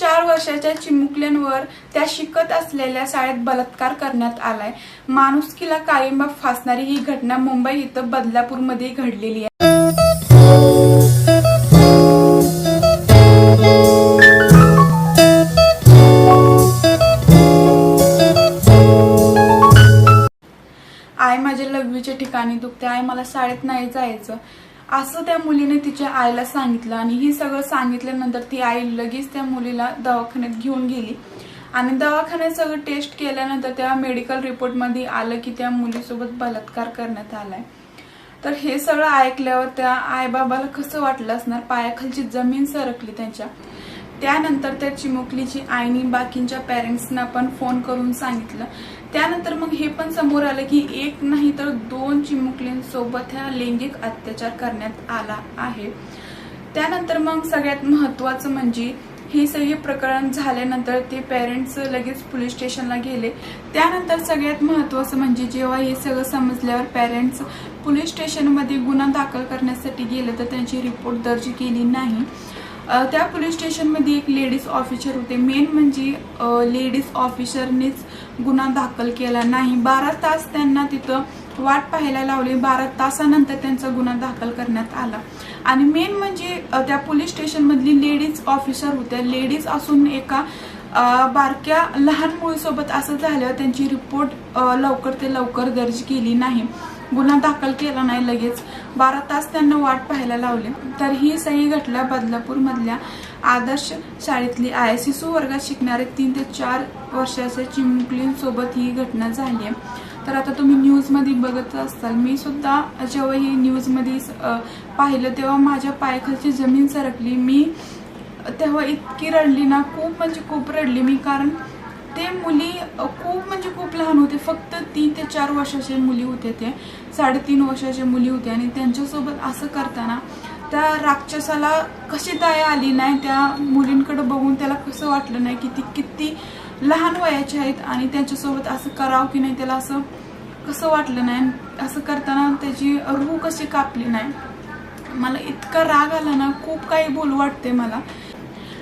चार वर्षाच्या चिमुकल्यांवर त्या शिकत असलेल्या शाळेत बलात्कार करण्यात आलाय. माणुसकीला कायमबाब फासणारी ही घटना मुंबई इथं बदलापूरमध्ये घडलेली आहे. आई माझ्या लघवीच्या ठिकाणी दुखते. आई मला शाळेत नाही जायचं. असं त्या मुलीने तिच्या आईला सांगितलं आणि ही सगळं सांगितल्यानंतर ती आई लगेच त्या मुलीला दवाखान्यात घेऊन गेली. आणि दवाखान्यात सगळं टेस्ट केल्यानंतर त्या मेडिकल रिपोर्टमध्ये आलं की त्या मुलीसोबत बलात्कार करण्यात आलाय. तर हे सगळं ऐकल्यावर त्या आईबाबाला कसं वाटलं असणार? पायाखालची जमीन सरकली त्यांच्या. त्यानंतर त्या चिमुकलीची आईनी बाकींच्या पॅरेंट्सना पण फोन करून सांगितलं. त्यानंतर मग हे पण समोर आलं की एक नाही तर दोन चिमुकलींसोबत ह्या लैंगिक अत्याचार करण्यात आला आहे. त्यानंतर मग सगळ्यात महत्वाचं म्हणजे हे सगळे प्रकरण झाल्यानंतर ते पेरेंट्स लगेच पोलीस स्टेशनला गेले. त्यानंतर सगळ्यात महत्वाचं म्हणजे जेव्हा हे सगळं समजल्यावर पेरेंट्स पोलीस स्टेशनमध्ये गुन्हा दाखल करण्यासाठी गेले तर त्यांची रिपोर्ट दर्ज केली नाही. त्या पोलीस स्टेशनमध्ये एक लेडीज ऑफिसर होते. मेन म्हणजे लेडीज ऑफिसरनेच गुन्हा दाखल केला नाही. बारा तास त्यांना तिथं वाट पाहायला लावली. बारा तासानंतर त्यांचा गुन्हा दाखल करण्यात आला. आणि मेन म्हणजे त्या पोलीस स्टेशनमधली लेडीज ऑफिसर होत्या. लेडीज असून एका बारक्या लहान मुलीसोबत असं झालं त्यांची रिपोर्ट लवकर ते लवकर दर्ज केली नाही. गुन्हा दाखल केला नाही लगेच. बारा तास त्यांना वाट पाहायला लावली. तर ही सही घटना बदलापूर मधल्या आदर्श शाळेतली आहे शिशु वर्गात शिकणारे तीन ते चार वर्षाच्या चिमुकलींसोबत ही घटना झाली आहे. तर आता तुम्ही न्यूजमध्ये बघत असाल मी सुद्धा जेव्हा ही न्यूजमध्ये पाहिलं तेव्हा माझ्या पायाखालची जमीन सरकली. मी तेव्हा इतकी रडली ना खूप म्हणजे खूप रडली मी. कारण ते मुली खूप म्हणजे खूप लहान होते. फक्त तीन ते चार वर्षाचे मुली होते ते. साडेतीन वर्षाचे मुली होते आणि त्यांच्यासोबत असं करताना त्या राक्षसाला कशी दया आली नाही त्या मुलींकडे बघून त्याला कसं वाटलं नाही की ती किती लहान वयाचे आहेत आणि त्यांच्यासोबत असं करावं की नाही त्याला असं कसं वाटलं नाही. असं करताना त्याची रूह कशी कापली नाही. मला इतका राग आला ना खूप काही बोलू वाटते मला.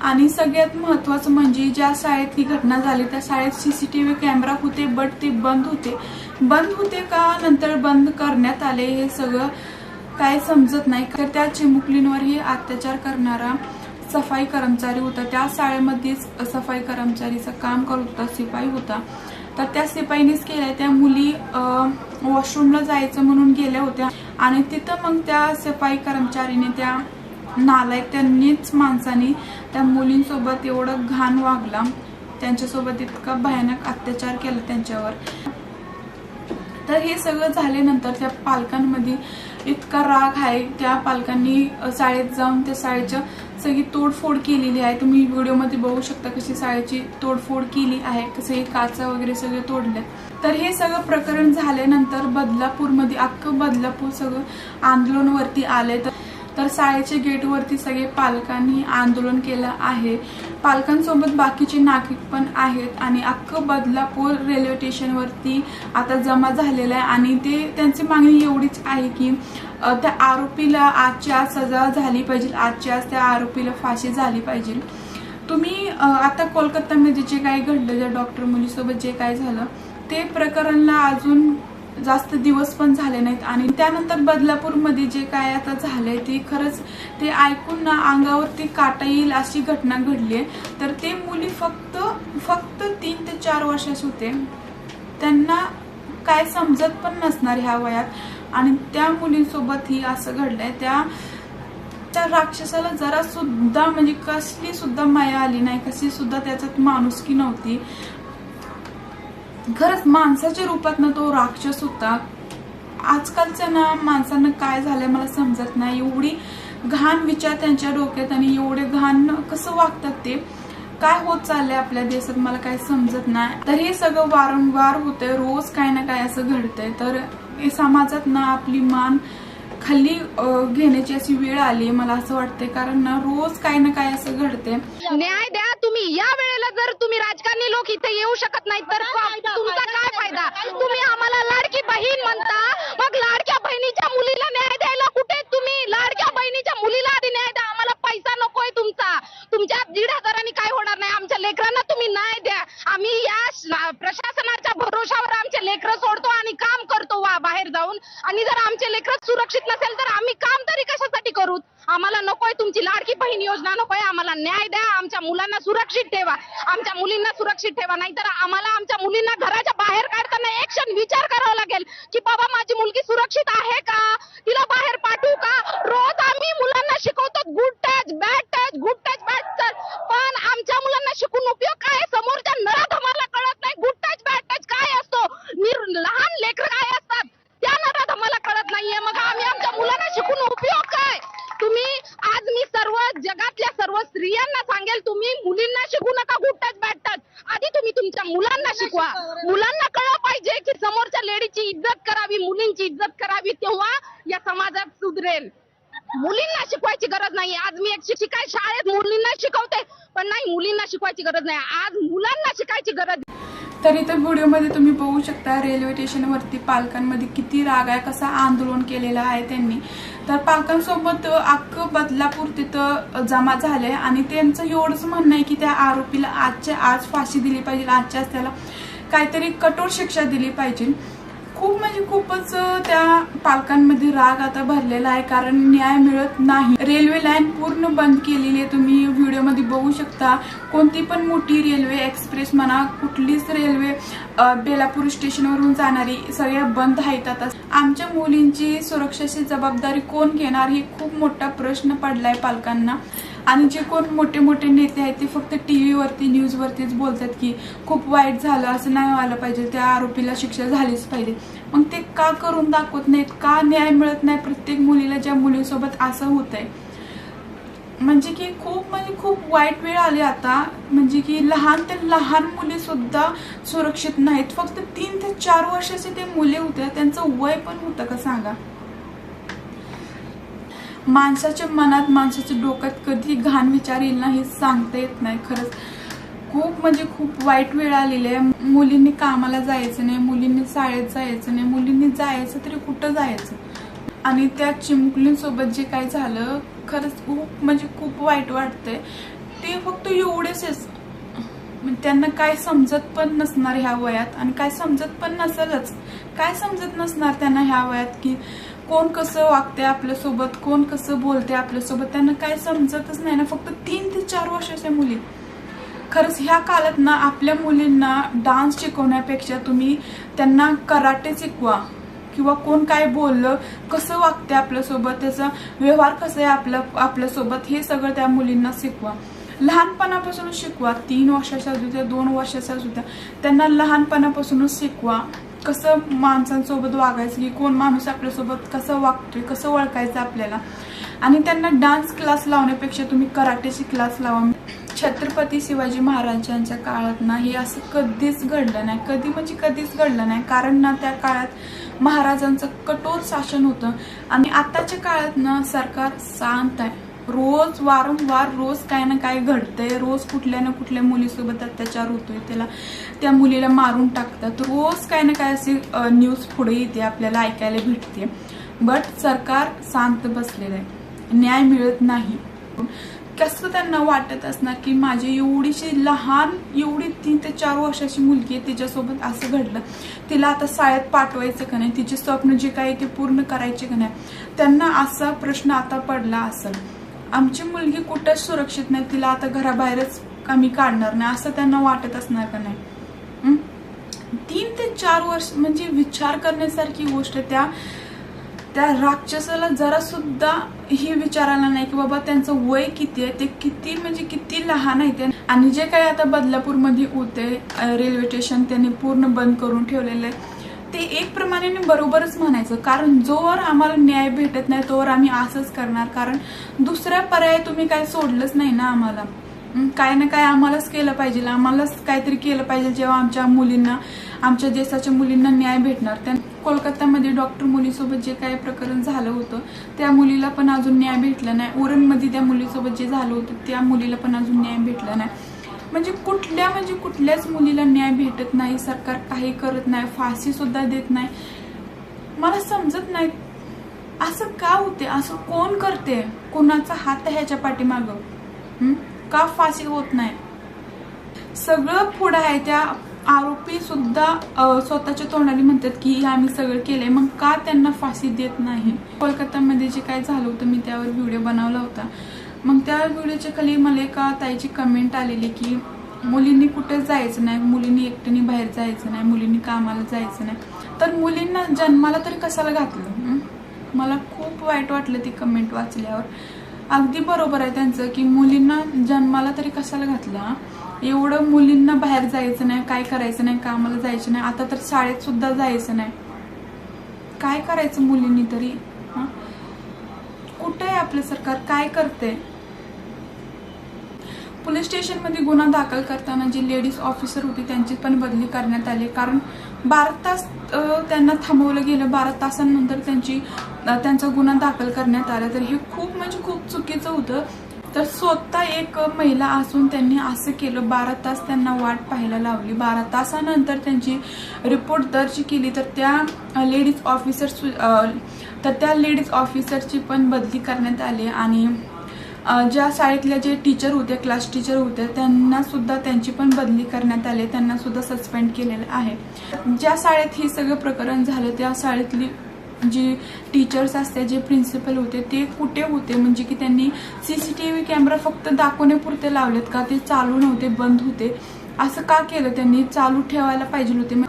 आणि सगळ्यात महत्वाचं म्हणजे ज्या शाळेत ही घटना झाली त्या शाळेत C C T V camera होते बट ते बंद होते. बंद होते का? नंतर बंद करण्यात आले. हे सगळं काय समजत नाही. तर त्या चिमुकलींवरही अत्याचार करणारा सफाई कर्मचारी होता. त्या शाळेमध्येच सफाई कर्मचारीचं काम करत होता शिपाई होता. तर त्या शिपाईनेच केलंय. त्या मुली वॉशरूमला जायचं म्हणून गेल्या होत्या. आणि तिथं मग त्या सफाई कर्मचारीने त्या नालायक त्यांनीच माणसाने त्या मुलींसोबत एवढं घाण वागला. त्यांच्यासोबत इतका भयानक अत्याचार केला त्यांच्यावर. तर हे सगळं झाल्यानंतर त्या पालकांमध्ये इतका राग आहे. त्या पालकांनी शाळेत जाऊन त्या शाळेच्या सगळी तोडफोड केलेली आहे. तुम्ही व्हिडिओमध्ये बघू शकता कशी शाळेची तोडफोड केली आहे. कसे काचा वगैरे सगळे तोडले. तर हे सगळं प्रकरण झाल्यानंतर बदलापूरमध्ये अख्खं बदलापूर सगळं आंदोलनवरती आले तर तर शाळेच्या गेटवरती सगळे पालकांनी आंदोलन केलं आहे. पालकांसोबत बाकीचे नागरिक पण आहेत आणि अख्खं बदलापूर रेल्वे स्टेशनवरती आता जमा झालेलं आहे आणि ते त्यांची मागणी एवढीच आहे की त्या आरोपीला आजची आज सजा झाली पाहिजे आजची आज त्या आरोपीला फाशी झाली पाहिजे. तुम्ही आता कोलकातामध्ये जे काही घडलं ज्या डॉक्टर मुलीसोबत जे काय झालं ते प्रकरणला अजून जास्त दिवस पण झाले नाहीत. आणि त्यानंतर बदलापूरमध्ये जे काय आता झालंय ते खरंच ते ऐकून ना अंगावरती काटा येईल अशी घटना घडली आहे. तर ते मुली फक्त फक्त तीन ते चार वर्षाचे होते. त्यांना काय समजत पण नसणार ह्या वयात. आणि त्या मुलींसोबत ही असं घडलंय. त्या त्या राक्षसाला जरा सुद्धा म्हणजे कसली सुद्धा माया आली नाही. कशी सुद्धा त्याच्यात माणुसकी नव्हती. खरंच माणसाच्या रूपात ना तो राक्षस होता. आजकालच्या ना माणसांना काय झालंय मला समजत नाही. एवढी घाण विचार त्यांच्या डोक्यात आणि एवढे घाण कसं वागतात ते? काय होत चाललंय आपल्या देशात मला काय समजत नाही. तर हे सगळं वारंवार होतंय. रोज काय ना काय असं घडतंय. तर समाजात ना आपली मान खाली घेण्याची अशी वेळ आली मला असं वाटतंय. कारण ना रोज काय ना काय असं घडतंय. न्याय द्या तुम्ही या वेळेला जर तुम्ही राजकारणी लोक इथे येऊ शकत नाही तर तुमचा काय फायदा? तुम्ही आम्हाला लाडकी बहीण म्हणता मग लाडक्या बहिणीच्या मुलीला न्याय द्यायला कुठे तुम्ही? लाडक्या बहिणीच्या मुलीला आधी न्याय द्या आम्हाला पैसा नकोय तुमचा तुमच्या दीड हजारांनी काय होणार नाही आमच्या लेकरांना तुम्ही न्याय द्या आम्ही या श- प्रशासनाच्या भरोशावर आमचे लेकरं सोडतो आणि काम करतो वा बाहेर जाऊन आणि जर आमचे लेकरं सुरक्षित नसेल तर आम्ही काम तरी कशासाठी करू आम्हाला नकोय तुमची लाडकी बहीण योजना नकोय आम्हाला न्याय द्या आमच्या मुलांना सुरक्षित ठेवा आमच्या मुलींना सुरक्षित ठेवा नाहीतर आम्हाला आमच्या मुलींना घराच्या बाहेर काढताना एक क्षण विचार करावा लागेल की बाबा माझी मुलगी सुरक्षित आहे का? तिला बाहेर पाठवू का? रोज आम्ही मुलांना शिकवतो good touch bad touch good touch bad touch पण आमच्या मुलांना शिकून उपयोग काय? समोरच्या नरात आम्हाला कळत नाही. गुड टच बॅड टच काय असतो? निर- लहान लेकर काय असतात? त्या नरात आम्हाला कळत नाहीये. मग आम्ही आमच्या मुलांना शिकून उपयोग काय? तुम्ही आज मी सर्व जगातल्या सर्व स्त्रियांना सांगेल तुम्ही मुलींना शिकू नका. गुड टच बॅड टच आधी तुम्ही तुमच्या मुलांना शिकवा. मुलांना कळलं पाहिजे की समोरच्या लेडीची इज्जत करावी मुलींची इज्जत करावी तेव्हा या समाजात सुधरेल. मुलींना शिकवायची गरज नाही आज मी एक शिक्षिका शाळेत मुलींना शिकवते पण नाही मुलींना शिकवायची गरज नाही. आज मुलांना शिकायची गरज आहे. तर इथं व्हिडिओमध्ये तुम्ही बघू शकता रेल्वे स्टेशनवरती पालकांमध्ये किती राग आहे कसा आंदोलन केलेलं आहे त्यांनी. तर पालकांसोबत अख्खं बदलापूर तिथं जमा झालंय आणि त्यांचं एवढंच म्हणणं आहे की त्या आरोपीला आजच्या आज फाशी दिली पाहिजे आजच्याच त्याला काहीतरी कठोर शिक्षा दिली पाहिजे. खूप म्हणजे खूपच त्या पालकांमध्ये राग आता भरलेला आहे कारण न्याय मिळत नाही. रेल्वे लाईन पूर्ण बंद केलेली आहे. तुम्ही व्हिडिओमध्ये बघू शकता कोणती पण मोठी रेल्वे एक्सप्रेस म्हणा कुठलीच रेल्वे बेलापूर स्टेशनवरून जाणारी सगळ्या बंद आहेत आता. आमच्या मुलींची सुरक्षेची जबाबदारी कोण घेणार हे खूप मोठा प्रश्न पडलाय पालकांना. आणि जे कोण मोठे मोठे नेते आहेत ते फक्त टी व्हीवरती न्यूजवरतीच बोलतात की खूप वाईट झालं असं नाही व्हायला पाहिजे त्या आरोपीला शिक्षा झालीच पाहिजे. मग ते का करून दाखवत नाहीत? का न्याय मिळत नाही प्रत्येक मुलीला ज्या मुलीसोबत असं होत आहे म्हणजे की खूप म्हणजे खूप वाईट वेळ आली आता. म्हणजे की लहान ते लहान मुली सुद्धा सुरक्षित नाहीत. फक्त तीन ते चार वर्षाचे ते मुले होते. त्यांचं वय पण होतं का सांगा? माणसाच्या मनात माणसाच्या डोक्यात कधी घाण विचार येईल ना हे सांगता येत नाही खरंच. खूप म्हणजे खूप वाईट वेळ आलेली आहे. मुलींनी कामाला जायचं नाही मुलींनी शाळेत जायचं नाही मुलींनी जायचं तरी कुठं जायचं? आणि त्या चिमुकलींसोबत जे काय झालं खरंच खूप म्हणजे खूप वाईट वाटतंय. ते फक्त एवढेच म्हणजे त्यांना काय समजत पण नसणार ह्या वयात आणि काय समजत पण नसेलच. काय समजत नसणार त्यांना ह्या वयात की कोण कसं वागते आपल्यासोबत कोण कसं बोलते आपल्यासोबत त्यांना काय समजतच नाही ना. फक्त तीन ते चार वर्षाच्या मुली. खरंच ह्या काळात ना आपल्या मुलींना डान्स शिकवण्यापेक्षा तुम्ही त्यांना कराटे शिकवा. किंवा कोण काय बोललं कसं वागते आपल्यासोबत त्याचा व्यवहार कसं आहे आपल्या आपल्यासोबत हे सगळं त्या मुलींना शिकवा. लहानपणापासूनच शिकवा. तीन वर्षाच्या असू द्या दोन वर्षाच्या असू द्या. त्यांना लहानपणापासूनच शिकवा. कसं माणसांसोबत वागायचं की कोण माणूस आपल्यासोबत कसं वागतोय कसं ओळखायचं आपल्याला. आणि त्यांना डान्स क्लास लावण्यापेक्षा तुम्ही कराटेची क्लास लावा. छत्रपती शिवाजी महाराजांच्या काळात ना हे असं कधीच घडलं नाही. कधी म्हणजे कधीच घडलं नाही. कारण ना त्या काळात महाराजांचं कठोर शासन होतं. आणि आताच्या काळात ना सरकार शांत आहे. रोज वारंवार रोज काय ना काय घडतंय रोज कुठल्या ना कुठल्या मुलीसोबत अत्याचार होतोय त्याला त्या मुलीला मारून टाकतात. रोज काय ना काय अशी न्यूज पुढे येते आपल्याला ऐकायला भेटते. बट सरकार शांत बसलेलं आहे. न्याय मिळत नाही. कसं त्यांना वाटत असणार की माझी एवढीशी लहान एवढी तीन ते चार वर्षाची मुलगी आहे तिच्यासोबत असं घडलं. तिला आता शाळेत पाठवायचं का नाही? तिचे स्वप्न जे काही ते पूर्ण करायचे का नाही? त्यांना असा प्रश्न आता पडला असेल. आमची मुलगी कुठंच सुरक्षित नाही तिला आता घराबाहेरच आम्ही काढणार नाही असं त्यांना वाटत असणार का नाही? तीन ते चार वर्ष म्हणजे विचार करण्यासारखी गोष्ट त्या. त्या राक्षसाला जरा सुद्धा हे विचारायला नाही की बाबा त्यांचं वय किती आहे ते किती म्हणजे किती लहान आहे ते. आणि जे काही आता बदलापूरमध्ये होते रेल्वे स्टेशन त्यांनी पूर्ण बंद करून ठेवलेलं आहे. ते एक प्रमाणे बरोबरच म्हणायचं. कारण जोवर आम्हाला न्याय भेटत नाही तोवर आम्ही असंच करणार. कारण दुसरा पर्याय तुम्ही काय सोडलंच नाही ना आम्हाला. काय ना काय आम्हालाच केलं पाहिजे. आम्हालाच काहीतरी केलं पाहिजे जेव्हा आमच्या मुलींना आमच्या देशाच्या मुलींना न्याय भेटणार. त्या कोलकात्यामध्ये डॉक्टर मुलीसोबत जे काही प्रकरण झालं होतं त्या मुलीला पण अजून न्याय भेटला नाही. उरणमध्ये त्या मुलीसोबत जे झालं होतं त्या मुलीला पण अजून न्याय भेटला नाही. म्हणजे कुठल्या म्हणजे कुठल्याच मुलीला न्याय भेटत नाही सरकार काही करत नाही फाशी सुद्धा देत नाही. मला समजत नाही असं का होते? असं कोण करते? कोणाचा हात आहे ह्याच्या पाठीमागं? का फाशी होत नाही? सगळं पुढं आहे त्या आरोपी सुद्धा स्वतःच्या तोंडाने म्हणतात की आम्ही सगळं केलंय. मग का त्यांना फाशी देत नाही? कोलकातामध्ये जे काय झालं होतं मी त्यावर व्हिडिओ बनवला होता. मग त्या व्हिडिओच्या खाली मला एका ताईची कमेंट आलेली की मुलींनी कुठे जायचं नाही मुलींनी एकट्याने बाहेर जायचं नाही मुलींनी कामाला जायचं नाही. तर मुलींना जन्माला तरी कशाला घातलं? मला खूप वाईट वाटलं ती कमेंट वाचल्यावर. अगदी बरोबर आहे त्यांचं की मुलींना जन्माला तरी कशाला घातलं? एवढं मुलींना बाहेर जायचं नाही काय करायचं नाही कामाला जायचं नाही आता तर शाळेत सुद्धा जायचं नाही. काय करायचं मुलींनी तरी? हां? कुठे आहे आपलं सरकार? काय करते पोलीस स्टेशनमध्ये गुन्हा दाखल करताना जी लेडीज ऑफिसर होती त्यांची पण बदली करण्यात आली कारण बारा तास त्यांना थांबवलं गेलं. बारा तासांनंतर त्यांची त्यांचा गुन्हा दाखल करण्यात आला. तर हे खूप म्हणजे खूप चुकीचं होतं. तर स्वतः एक महिला असून त्यांनी असं केलं. बारा तास त्यांना वाट पाहायला लावली. बारा तासानंतर त्यांची रिपोर्ट दर्ज केली. तर त्या लेडीज ऑफिसर तर त्या लेडीज ऑफिसरची पण बदली करण्यात आली आणि ज्या शाळेतल्या जे टीचर होते क्लास टीचर होते त्यांना सुद्धा त्यांची पण बदली करण्यात आली त्यांना सुद्धा सस्पेंड केलेलं आहे. ज्या शाळेत हे सगळं प्रकरण झालं त्या शाळेतली जी टीचर्स असते जे प्रिन्सिपल होते ते कुठे होते? म्हणजे की त्यांनी सीसीटीव्ही कॅमेरा फक्त दाखवण्यापुरते लावलेत का? ते चालू नव्हते बंद होते. असं का केलं त्यांनी? चालू ठेवायला पाहिजे होते.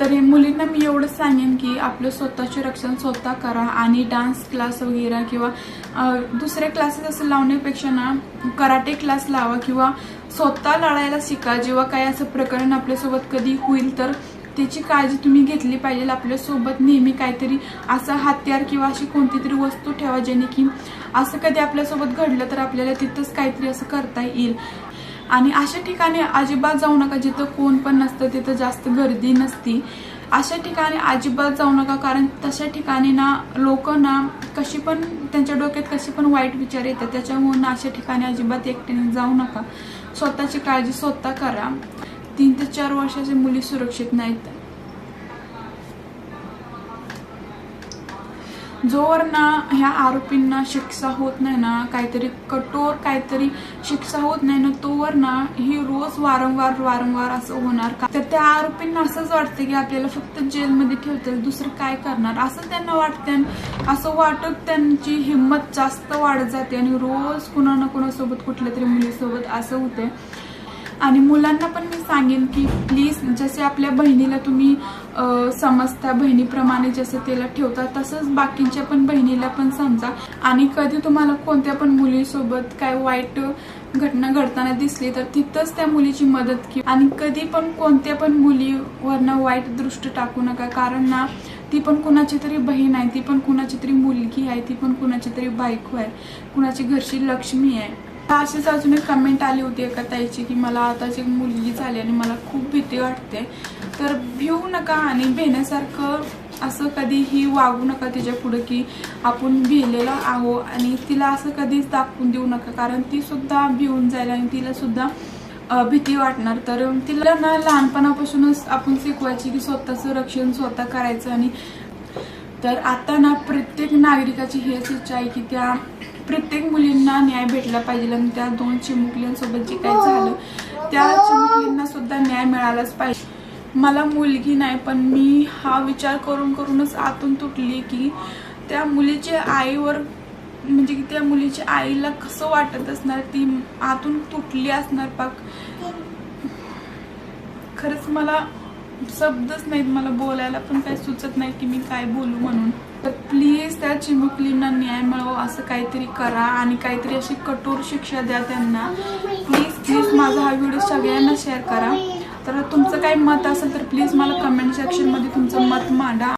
तर हे मुलींना मी एवढं सांगेन की आपलं स्वतःचे रक्षण स्वतः करा आणि डान्स क्लास वगैरे किंवा दुसरे क्लासेस असं लावण्यापेक्षा ना कराटे क्लास लावा किंवा स्वतः लढायला शिका. जेव्हा काही असं प्रकरण आपल्यासोबत कधी होईल तर त्याची काळजी तुम्ही घेतली पाहिजे. आपल्यासोबत नेहमी काहीतरी असं हत्यार किंवा अशी कोणती तरी वस्तू ठेवा जेणे की असं कधी आपल्यासोबत घडलं तर आपल्याला तिथंच काहीतरी असं करता येईल. आणि अशा ठिकाणी अजिबात जाऊ नका. जिथं कोण पण नसतं तिथं जास्त गर्दी नसती. अशा ठिकाणी अजिबात जाऊ नका. कारण तशा ठिकाणी ना लोक ना कशी पण त्यांच्या डोक्यात कशी पण वाईट विचार येतात. त्याच्यामुळे ना अशा ठिकाणी अजिबात एकट्याने जाऊ नका. स्वतःची काळजी स्वतः करा. तीन ते चार वर्षाच्या मुली सुरक्षित नाहीत. जोवर ना ह्या आरोपींना शिक्षा होत नाही ना काहीतरी कठोर काहीतरी शिक्षा होत नाही ना तोवर ना ही रोज वारंवार वारंवार असं होणार का? तर त्या आरोपींना असंच वाटतं की आपल्याला फक्त जेलमध्ये ठेवतील दुसरं काय करणार? असं त्यांना वाटतं असं वाटत त्यांची हिंमत जास्त वाढत जाते आणि रोज कुणा ना कुणासोबत कुठल्या तरी मुलीसोबत असं होते आणि मुलांना पण मी सांगेन की प्लीज जसे आपल्या बहिणीला तुम्ही समजता बहिणीप्रमाणे जसं तिला ठेवतात तसंच बाकीच्या पण बहिणीला पण समजा. आणि कधी तुम्हाला कोणत्या पण मुलीसोबत काय वाईट घटना घडताना दिसली तर तिथंच त्या मुलीची मदत केली आणि कधी पण कोणत्या पण मुलीवरनं वाईट दृष्ट टाकू नका कारण ना ती पण कुणाची तरी बहीण आहे ती पण कुणाची तरी मुलगी आहे ती पण कुणाची तरी बायको आहे कुणाची घरची लक्ष्मी आहे. अशीच अजून एक कमेंट आली होती एका ताईची की मला आताची मुलगी झाली आणि मला खूप भीती वाटते. तर भिवू नका आणि भेण्यासारखं असं कधीही वागू नका तिच्या पुढे की आपण भिलेलो आहो आणि तिला असं कधीच दाखवून देऊ नका. कारण ती सुद्धा भिवून जाईल आणि तिला सुद्धा भीती वाटणार. तर तिला ना लहानपणापासूनच आपण शिकवायची की स्वतःचं रक्षण स्वतः करायचं आणि तर आता ना प्रत्येक नागरिकाची हेच इच्छा आहे की त्या प्रत्येक मुलींना न्याय भेटला पाहिजे आणि त्या दोन चिमुकल्यांसोबत जे काही झालं त्या चिमुकलींना सुद्धा न्याय मिळालाच पाहिजे. मला मुलगी नाही पण मी हा विचार करून करूनच आतून तुटली की त्या मुलीच्या आईवर म्हणजे की त्या मुलीच्या आईला कसं वाटत असणार? ती आतून तुटली असणार पाक. खरंच मला शब्दच नाहीत मला बोलायला पण काही सुचत नाही की मी काय बोलू म्हणून. तर प्लीज त्या चिमुकलींना न्याय मिळव असं काहीतरी करा आणि काहीतरी अशी कठोर शिक्षा द्या त्यांना. प्लीज प्लीज माझा हा व्हिडिओ सगळ्यांना शेअर करा. तर तुमचं काही मत असेल तर प्लीज मला कमेंट सेक्शनमध्ये तुमचं मत मांडा.